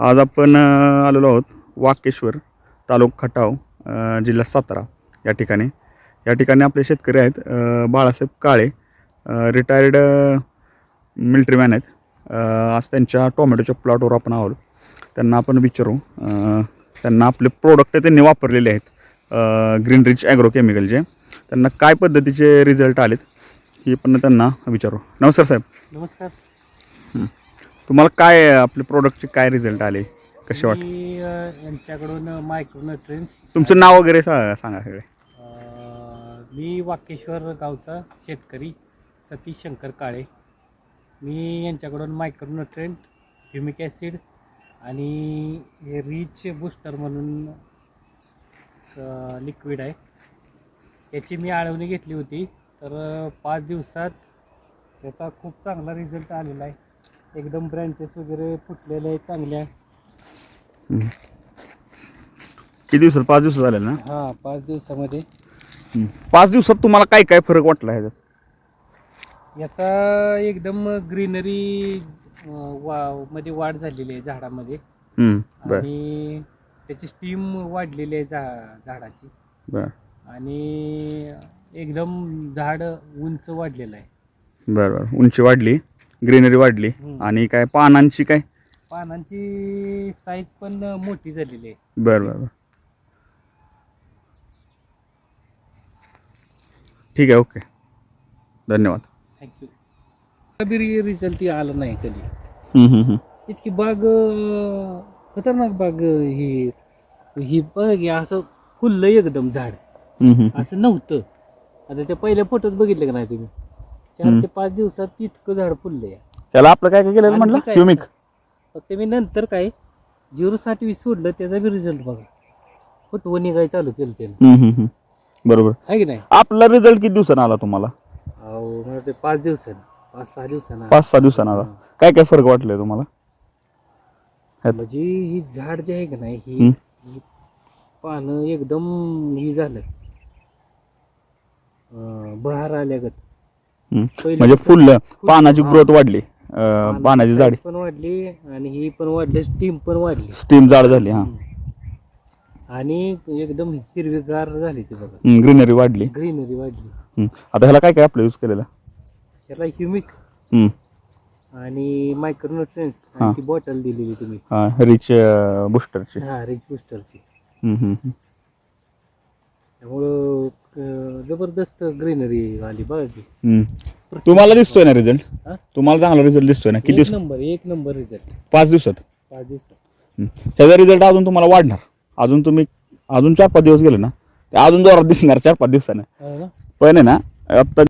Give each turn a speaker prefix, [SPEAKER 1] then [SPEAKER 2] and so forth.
[SPEAKER 1] आज आपण आलेलो आहोत वाकेश्वर तालुका खटाव जिल्हा सातारा या ठिकाणी. या ठिकाणी आपले शेतकरी आहेत Balasaheb Kale retired military man आहेत. आज त्यांच्या टोमॅटोच्या प्लॉटवर आपण आहोत. त्यांना आपण विचारू त्यांना आपले प्रोडक्ट त्यांनी वापरलेले आहेत ग्रीन रिच ॲग्रो केमिकलचे त्यांना काय पद्धतीचे रिझल्ट आलेत हे पण त्यांना विचारू. नमस्कार साहेब.
[SPEAKER 2] नमस्कार.
[SPEAKER 1] तुम्हाला काय आपले प्रोडक्टचे काय रिझल्ट आले? कसे वाटले?
[SPEAKER 2] मी अ, यांच्याकडून मायक्रोन्युट्रिन्स
[SPEAKER 1] तुमचं नाव वगैरे सा सांगा सगळे.
[SPEAKER 2] मी वाकेश्वर गावचा शेतकरी सतीश शंकर काळे. मी यांच्याकडून मायक्रोन्युट्रेंट ह्युमिक ॲसिड आणि हे रिच बूस्टर म्हणून लिक्विड आहे. याची मी आळवणी घेतली होती. तर अ, पाच दिवसात याचा खूप चांगला रिझल्ट आलेला आहे. एकदम ब्रँचेस वगैरे फुटलेले आहेत चांगल्या.
[SPEAKER 1] किती दिवसात? पाच दिवसात झाले ना?
[SPEAKER 2] हां पाच दिवसामध्ये.
[SPEAKER 1] हम्म. पाच दिवसात तुम्हाला काय काय फरक वाटला ह्याच्यात?
[SPEAKER 2] याचा एकदम ग्रीनरी वा मध्ये वाढ झालेली आहे झाडामध्ये.
[SPEAKER 1] हम्म, बर.
[SPEAKER 2] आणि त्याची स्टीम वाढलेली आहे झा झाडाची.
[SPEAKER 1] बर.
[SPEAKER 2] आणि एकदम झाड उंच वाढलेलं आहे.
[SPEAKER 1] बर बर. उंची वाढली. ग्रीनरी वाढली
[SPEAKER 2] हम्म.
[SPEAKER 1] आणि काय पानांची काय?
[SPEAKER 2] पानांची साईज पण मोठी झालेली आहे.
[SPEAKER 1] बर बर बर. ठीक आहे ओके. धन्यवाद.
[SPEAKER 2] थँक्यू रिझल्ट आला नाही कधी.
[SPEAKER 1] हम्म, हम्म, हम्म.
[SPEAKER 2] इतकी बाग अं, खतरनाक बाग अं, ही ही बघ हे असं फुललं एकदम झाड.
[SPEAKER 1] हम्म, हम्म.
[SPEAKER 2] असं नव्हतं. आता त्या पहिल्या फोटोत बघितलं का नाही तुम्ही? चार. ते पाच दिवसात इतकं झाड फुललं या
[SPEAKER 1] त्याला आपलं काय काय केलेलं म्हटलं?
[SPEAKER 2] आणखी काय?
[SPEAKER 1] क्युमिक
[SPEAKER 2] फक्त मी नंतर काय झिरो साठ वीस सोडलं त्याचा बी रिझल्ट बघा. फुटवं निघाय चालू केलं त्यानं.
[SPEAKER 1] हम्म, हम्म, हम्म. बरोबर.
[SPEAKER 2] आहे की नाही?
[SPEAKER 1] आपला रिझल्ट किती दिवसानं आला तुम्हाला?
[SPEAKER 2] अहो मला ते पाच दिवसानं. पाच सहा दिवसानं
[SPEAKER 1] पाच सहा दिवसानं आला. काय काय फरक वाटले तुम्हाला.
[SPEAKER 2] म्हणजे ही झाड जे आहे का नाही ही. ही पानं एकदम ही झालं. अं, बहार आल्यागत.
[SPEAKER 1] हम्म. म्हणजे फुल पानाची. ग्रोथ वाढली अं, पानाची जाडी
[SPEAKER 2] पण वाढली आणि ही पण वाढली स्टीम पण वाढली
[SPEAKER 1] स्टीम जाड झाली हा
[SPEAKER 2] आणि एकदम हिरवीगार झाली ती बघा
[SPEAKER 1] ग्रीनरी वाढली
[SPEAKER 2] ग्रीनरी वाढली
[SPEAKER 1] हम्म. आता ह्याला काय काय आपलं यूज केलेलं
[SPEAKER 2] त्याला ह्युमिक
[SPEAKER 1] हम्म.
[SPEAKER 2] आणि मायक्रोन्युट्रियन्स
[SPEAKER 1] हा.
[SPEAKER 2] आणि ती बॉटल दिलेली तुम्ही
[SPEAKER 1] हा रिच बुस्टरची
[SPEAKER 2] हा रिच बुस्टरची. त्यामुळं जबरदस्त ग्रीनरी आली बघा की
[SPEAKER 1] हम्म. तुम्हाला दिसतोय ना रिझल्ट
[SPEAKER 2] हा?
[SPEAKER 1] तुम्हाला चांगला रिझल्ट दिसतोय ना? किती
[SPEAKER 2] एक
[SPEAKER 1] दिवस
[SPEAKER 2] नंबर एक नंबर रिझल्ट
[SPEAKER 1] पाच दिवसात?
[SPEAKER 2] पाच दिवसात.
[SPEAKER 1] हम्म. ह्याचा रिझल्ट अजून तुम्हाला वाढणार. अजून तुम्ही अजून चार पाच दिवस गेले ना ते अजून जोरात दिसणार चार पाच दिवसानं.
[SPEAKER 2] हो ना?
[SPEAKER 1] पण आहे ना आता